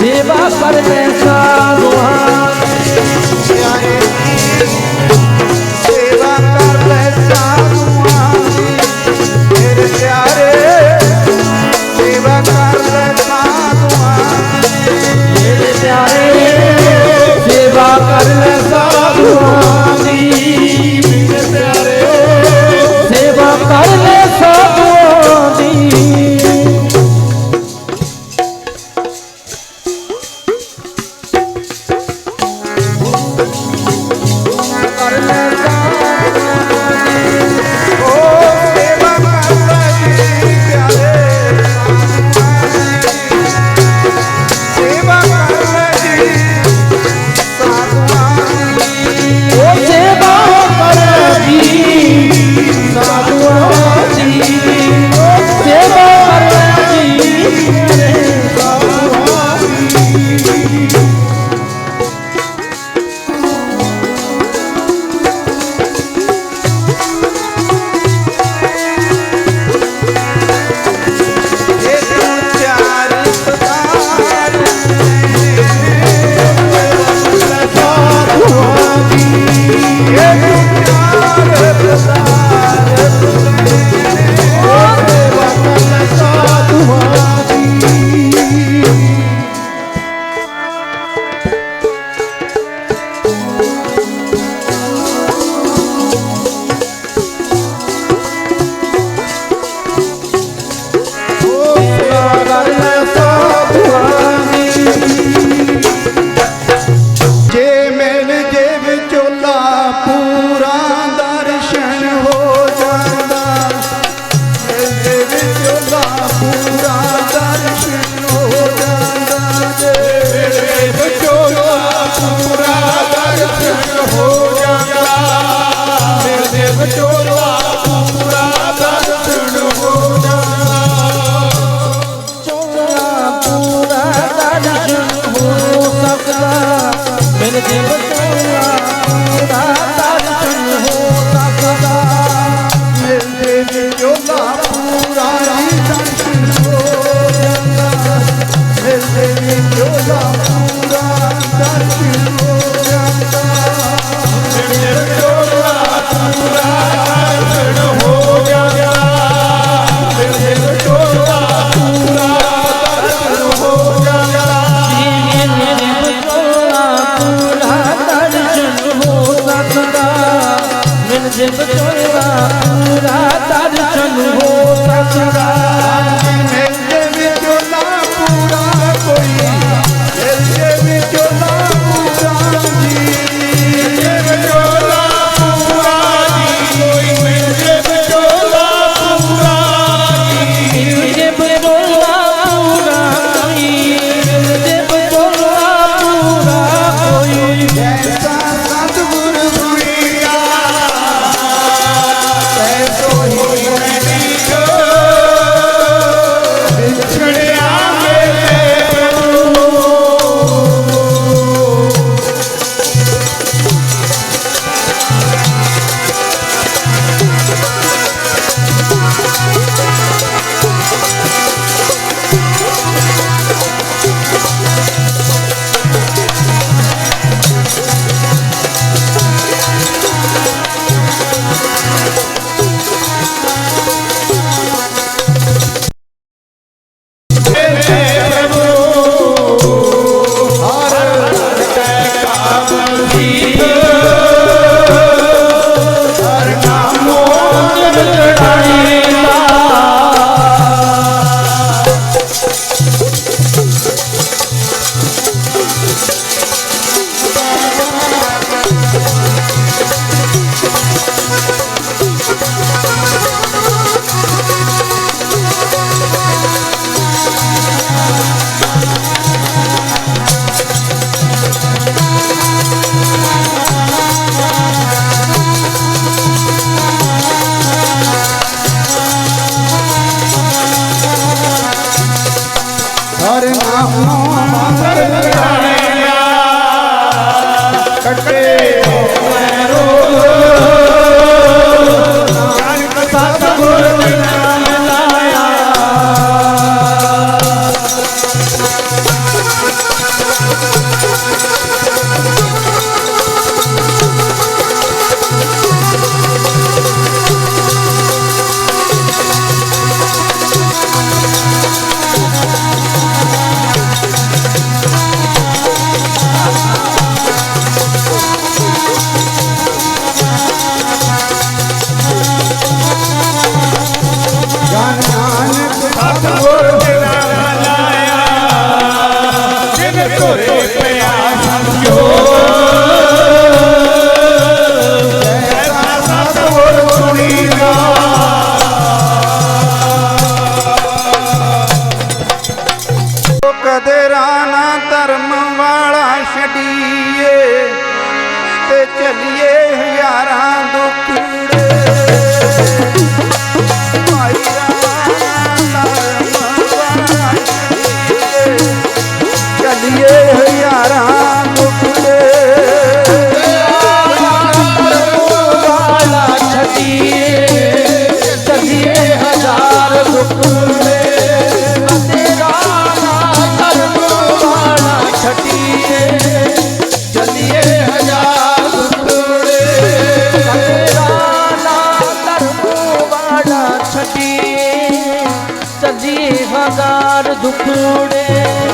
દેવા પરમે மாமா দুপুরে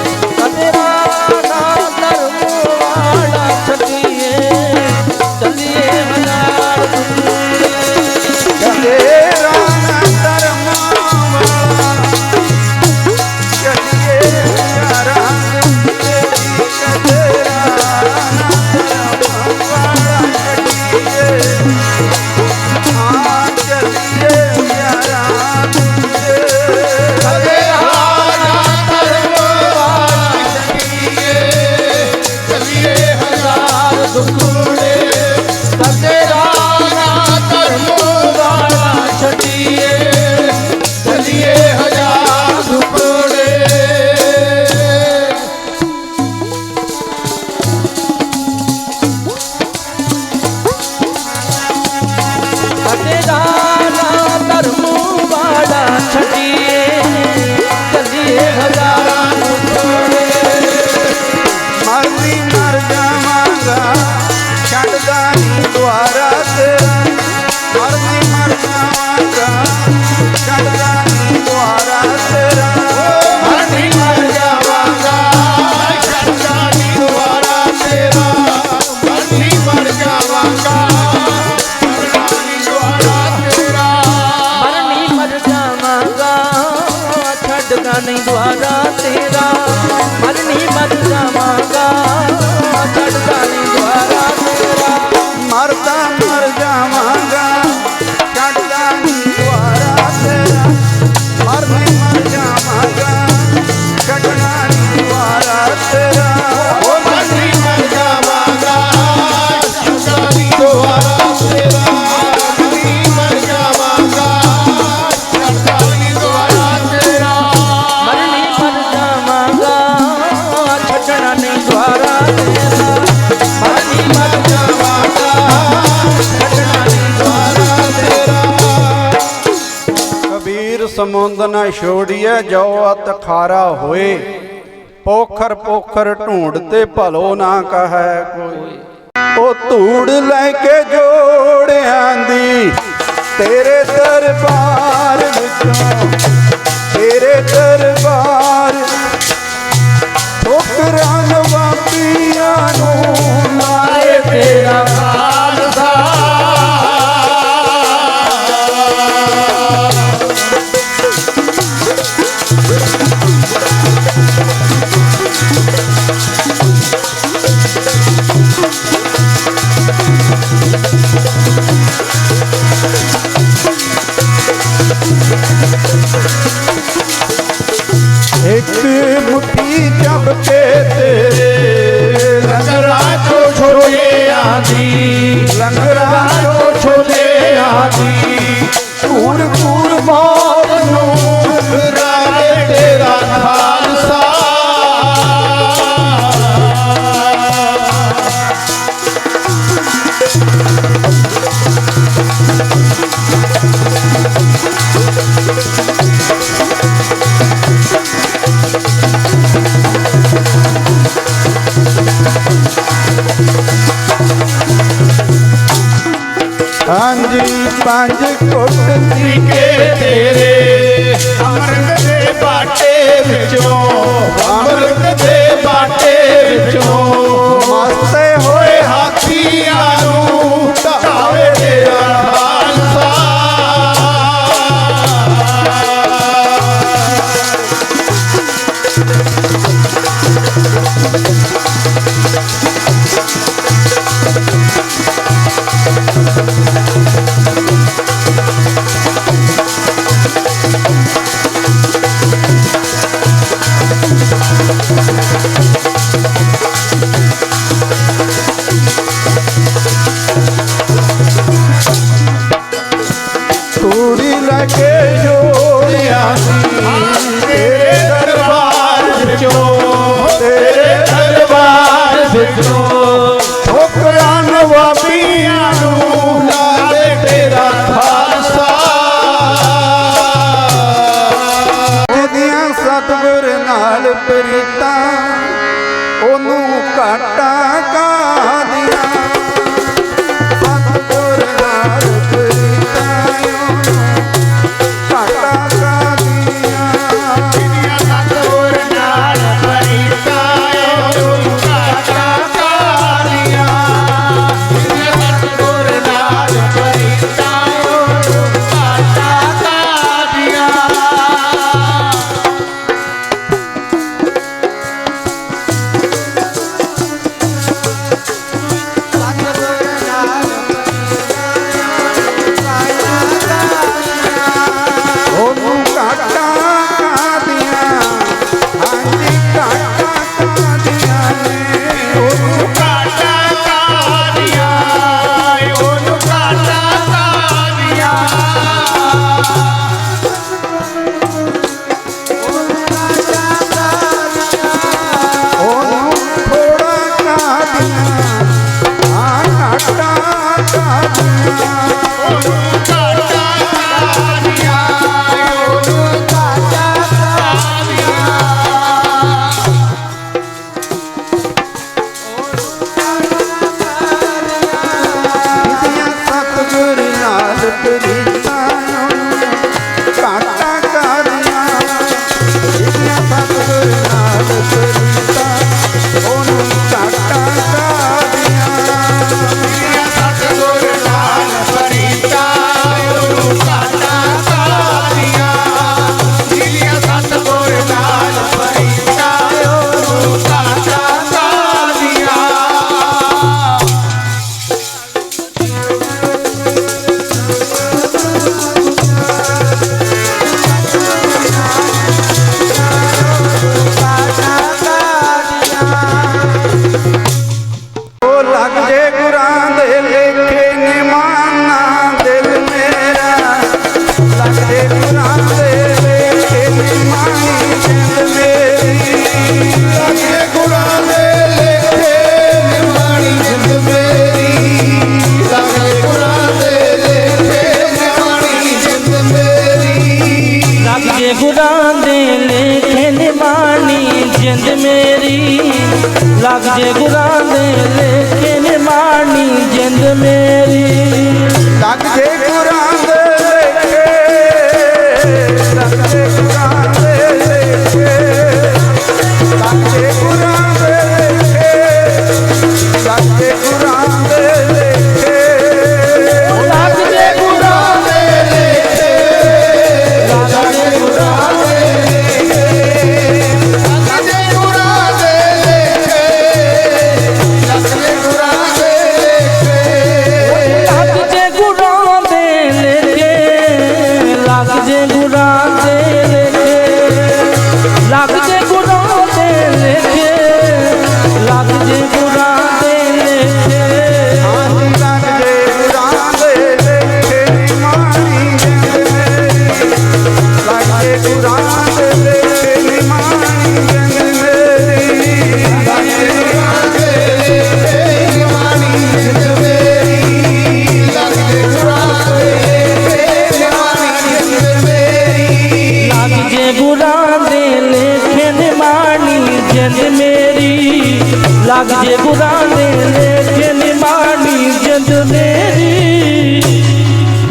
nem do ਮੁੰਦ ਨ ਛੋੜੀਐ, ਜੋ ਅਤ ਖਾਰਾ ਹੋਏ। ਪੋਖਰ ਪੋਖਰ ਢੂੰਡ ਤੇ ਭਲੋ ਨਾ ਕਹੈ ਕੋਈ। ਉਹ ਧੂੜ ਲੈ ਕੇ ਜੋੜਿਆਂ ਦੀ, ਤੇਰੇ ਦਰਬਾਰ ਵਿੱਚੋਂ, ਤੇਰੇ ਦਰਬਾਰ ਠੋਕਰਾਂ ਨਵਾਬੀਆਂ ਨੂੰ ਲਾਏ ਤੇਰਾ